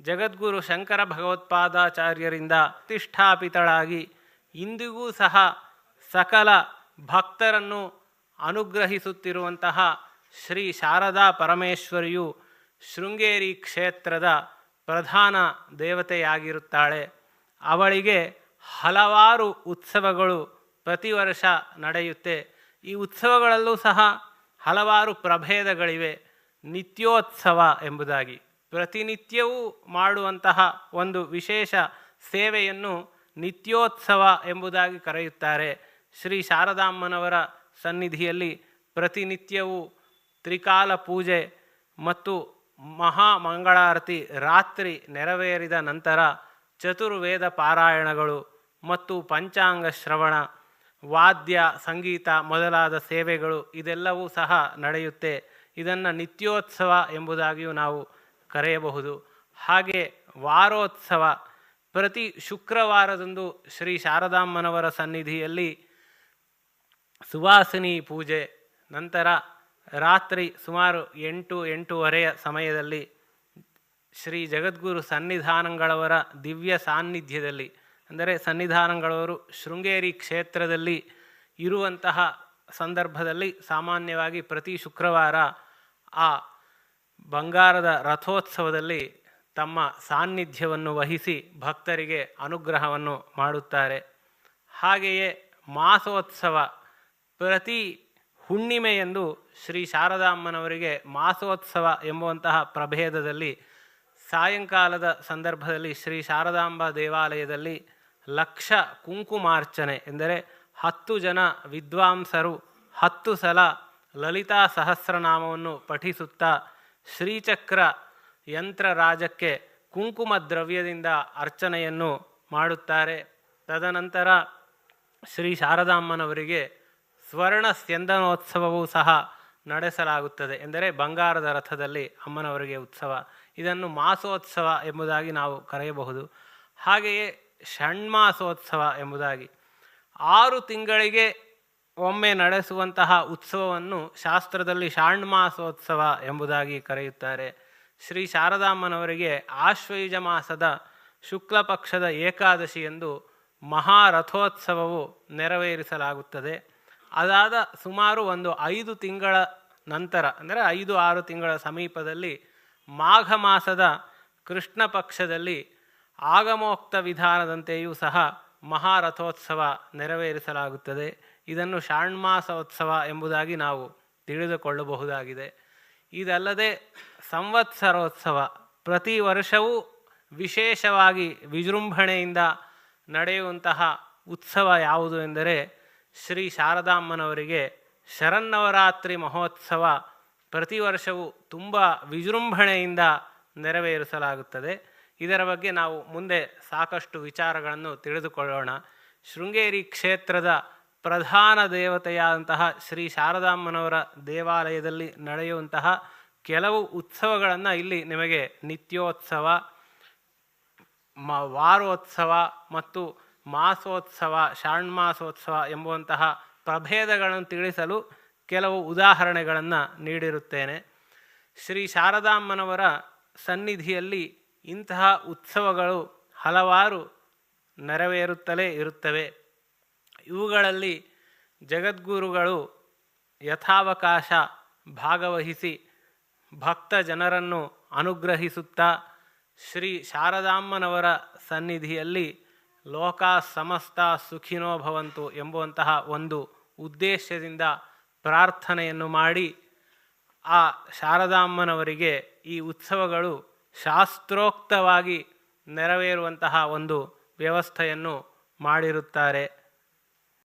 ಜಗದ್ಗುರು ಶಂಕರ ಭಗವತ್ಪಾದಾಚಾರ್ಯರಿಂದ ಪ್ರತಿಷ್ಠಾಪಿತಳಾಗಿ ಇಂದಿಗೂ ಸಹ ಸಕಲ ಭಕ್ತರನ್ನು ಅನುಗ್ರಹಿಸುತ್ತಿರುವಂತಹ ಶ್ರೀ ಶಾರದಾ ಪರಮೇಶ್ವರಿಯು ಶೃಂಗೇರಿ ಕ್ಷೇತ್ರದ ಪ್ರಧಾನ ದೇವತೆಯಾಗಿರುತ್ತಾಳೆ. ಅವಳಿಗೆ ಹಲವಾರು ಉತ್ಸವಗಳು ಪ್ರತಿ ವರ್ಷ ನಡೆಯುತ್ತೆ. ಈ ಉತ್ಸವಗಳಲ್ಲೂ ಸಹ ಹಲವಾರು ಪ್ರಭೇದಗಳಿವೆ. ನಿತ್ಯೋತ್ಸವ ಎಂಬುದಾಗಿ. ಪ್ರತಿನಿತ್ಯವೂ ಮಾಡುವಂತಹ ಒಂದು ವಿಶೇಷ ಸೇವೆಯನ್ನು ನಿತ್ಯೋತ್ಸವ ಎಂಬುದಾಗಿ ಕರೆಯುತ್ತಾರೆ. ಶ್ರೀ ಶಾರದಾಮ್ಮನವರ ಸನ್ನಿಧಿಯಲ್ಲಿ ಪ್ರತಿನಿತ್ಯವೂ ತ್ರಿಕಾಲ ಪೂಜೆ ಮತ್ತು ಮಹಾಮಂಗಳಾರತಿ ರಾತ್ರಿ ನೆರವೇರಿದ ನಂತರ ಚತುರ್ವೇದ ಪಾರಾಯಣಗಳು ಮತ್ತು ಪಂಚಾಂಗ ಶ್ರವಣ, ವಾದ್ಯ, ಸಂಗೀತ ಮೊದಲಾದ ಸೇವೆಗಳು ಇದೆಲ್ಲವೂ ಸಹ ನಡೆಯುತ್ತೆ. ಇದನ್ನು ನಿತ್ಯೋತ್ಸವ ಎಂಬುದಾಗಿಯೂ ನಾವು ಕರೆಯಬಹುದು. ಹಾಗೆ ವಾರೋತ್ಸವ ಪ್ರತಿ ಶುಕ್ರವಾರದಂದು ಶ್ರೀ ಶಾರದಾಮ್ಮನವರ ಸನ್ನಿಧಿಯಲ್ಲಿ ಸುವಾಸಿನಿ ಪೂಜೆ, ನಂತರ ರಾತ್ರಿ ಸುಮಾರು ಎಂಟು, ಎಂಟೂವರೆಯ ಸಮಯದಲ್ಲಿ ಶ್ರೀ ಜಗದ್ಗುರು ಸನ್ನಿಧಾನಗಳವರ ದಿವ್ಯ ಸಾನ್ನಿಧ್ಯದಲ್ಲಿ, ಅಂದರೆ ಸನ್ನಿಧಾನಗಳವರು ಶೃಂಗೇರಿ ಕ್ಷೇತ್ರದಲ್ಲಿ ಇರುವಂತಹ ಸಂದರ್ಭದಲ್ಲಿ ಸಾಮಾನ್ಯವಾಗಿ ಪ್ರತಿ ಶುಕ್ರವಾರ ಆ ಬಂಗಾರದ ರಥೋತ್ಸವದಲ್ಲಿ ತಮ್ಮ ಸಾನ್ನಿಧ್ಯವನ್ನು ವಹಿಸಿ ಭಕ್ತರಿಗೆ ಅನುಗ್ರಹವನ್ನು ಮಾಡುತ್ತಾರೆ. ಹಾಗೆಯೇ ಮಾಸೋತ್ಸವ ಪ್ರತಿ ಹುಣ್ಣಿಮೆಯಂದು ಶ್ರೀ ಶಾರದಾಮ್ಮನವರಿಗೆ ಮಾಸೋತ್ಸವ ಎಂಬುವಂತಹ ಪ್ರಭೇದದಲ್ಲಿ ಸಾಯಂಕಾಲದ ಸಂದರ್ಭದಲ್ಲಿ ಶ್ರೀ ಶಾರದಾಂಬ ದೇವಾಲಯದಲ್ಲಿ ಲಕ್ಷ ಕುಂಕುಮಾರ್ಚನೆ, ಎಂದರೆ ಹತ್ತು ಜನ ವಿದ್ವಾಂಸರು ಹತ್ತು ಸಲ ಲಲಿತಾ ಸಹಸ್ರನಾಮವನ್ನು ಪಠಿಸುತ್ತಾ ಶ್ರೀಚಕ್ರ ಯಂತ್ರರಾಜಕ್ಕೆ ಕುಂಕುಮ ದ್ರವ್ಯದಿಂದ ಅರ್ಚನೆಯನ್ನು ಮಾಡುತ್ತಾರೆ. ತದನಂತರ ಶ್ರೀ ಶಾರದಾಮ್ಮನವರಿಗೆ ಸ್ವರ್ಣ ಸ್ಯಂದನೋತ್ಸವವೂ ಸಹ ನಡೆಸಲಾಗುತ್ತದೆ ಎಂದರೆ ಬಂಗಾರದ ರಥದಲ್ಲಿ ಅಮ್ಮನವರಿಗೆ ಉತ್ಸವ. ಇದನ್ನು ಮಾಸೋತ್ಸವ ಎಂಬುದಾಗಿ ನಾವು ಕರೆಯಬಹುದು. ಹಾಗೆಯೇ ಷಣ್ಮಾಸೋತ್ಸವ ಎಂಬುದಾಗಿ. ಆರು ತಿಂಗಳಿಗೆ ಒಮ್ಮೆ ನಡೆಸುವಂತಹ ಉತ್ಸವವನ್ನು ಶಾಸ್ತ್ರದಲ್ಲಿ ಷಾಣ್ಮಾಸೋತ್ಸವ ಎಂಬುದಾಗಿ ಕರೆಯುತ್ತಾರೆ. ಶ್ರೀ ಶಾರದಾಮ್ಮನವರಿಗೆ ಆಶ್ವಯುಜ ಮಾಸದ ಶುಕ್ಲ ಪಕ್ಷದ ಏಕಾದಶಿಯಂದು ಮಹಾರಥೋತ್ಸವವು ನೆರವೇರಿಸಲಾಗುತ್ತದೆ. ಅದಾದ ಸುಮಾರು ಒಂದು ಐದು ತಿಂಗಳ ನಂತರ, ಅಂದರೆ ಐದು ಆರು ತಿಂಗಳ ಸಮೀಪದಲ್ಲಿ ಮಾಘ ಮಾಸದ ಕೃಷ್ಣ ಪಕ್ಷದಲ್ಲಿ ಆಗಮೋಕ್ತ ವಿಧಾನದಂತೆಯೂ ಸಹ ಮಹಾರಥೋತ್ಸವ ನೆರವೇರಿಸಲಾಗುತ್ತದೆ. ಇದನ್ನು ಷಾಣ್ಮಾಸೋತ್ಸವ ಎಂಬುದಾಗಿ ನಾವು ತಿಳಿದುಕೊಳ್ಳಬಹುದಾಗಿದೆ. ಇದಲ್ಲದೆ ಸಂವತ್ಸರೋತ್ಸವ ಪ್ರತಿ ವರ್ಷವೂ ವಿಶೇಷವಾಗಿ ವಿಜೃಂಭಣೆಯಿಂದ ನಡೆಯುವಂತಹ ಉತ್ಸವ ಯಾವುದು ಎಂದರೆ ಶ್ರೀ ಶಾರದಾಮ್ಮನವರಿಗೆ ಶರನ್ನವರಾತ್ರಿ ಮಹೋತ್ಸವ ಪ್ರತಿ ವರ್ಷವೂ ತುಂಬ ವಿಜೃಂಭಣೆಯಿಂದ ನೆರವೇರಿಸಲಾಗುತ್ತದೆ. ಇದರ ಬಗ್ಗೆ ನಾವು ಮುಂದೆ ಸಾಕಷ್ಟು ವಿಚಾರಗಳನ್ನು ತಿಳಿದುಕೊಳ್ಳೋಣ. ಶೃಂಗೇರಿ ಕ್ಷೇತ್ರದ ಪ್ರಧಾನ ದೇವತೆಯಾದಂತಹ ಶ್ರೀ ಶಾರದಾಮ್ಮನವರ ದೇವಾಲಯದಲ್ಲಿ ನಡೆಯುವಂತಹ ಕೆಲವು ಉತ್ಸವಗಳನ್ನು ಇಲ್ಲಿ ನಿಮಗೆ ನಿತ್ಯೋತ್ಸವ, ಮ, ವಾರೋತ್ಸವ ಮತ್ತು ಮಾಸೋತ್ಸವ, ಷಾಣ್ಮಾಸೋತ್ಸವ ಎಂಬುವಂತಹ ಪ್ರಭೇದಗಳನ್ನು ತಿಳಿಸಲು ಕೆಲವು ಉದಾಹರಣೆಗಳನ್ನು ನೀಡಿರುತ್ತೇನೆ. ಶ್ರೀ ಶಾರದಾಮ್ಮನವರ ಸನ್ನಿಧಿಯಲ್ಲಿ ಇಂತಹ ಉತ್ಸವಗಳು ಹಲವಾರು ನೆರವೇರುತ್ತಲೇ ಇರುತ್ತವೆ. ಇವುಗಳಲ್ಲಿ ಜಗದ್ಗುರುಗಳು ಯಥಾವಕಾಶ ಭಾಗವಹಿಸಿ ಭಕ್ತ ಜನರನ್ನು ಅನುಗ್ರಹಿಸುತ್ತಾ ಶ್ರೀ ಶಾರದಾಮ್ಮನವರ ಸನ್ನಿಧಿಯಲ್ಲಿ ಲೋಕ ಸಮಸ್ತ ಸುಖಿನೋ ಭವಂತು ಎಂಬುವಂತಹ ಒಂದು ಉದ್ದೇಶದಿಂದ ಪ್ರಾರ್ಥನೆಯನ್ನು ಮಾಡಿ ಆ ಶಾರದಾಮ್ಮನವರಿಗೆ ಈ ಉತ್ಸವಗಳು ಶಾಸ್ತ್ರೋಕ್ತವಾಗಿ ನೆರವೇರುವಂತಹ ಒಂದು ವ್ಯವಸ್ಥೆಯನ್ನು ಮಾಡಿರುತ್ತಾರೆ.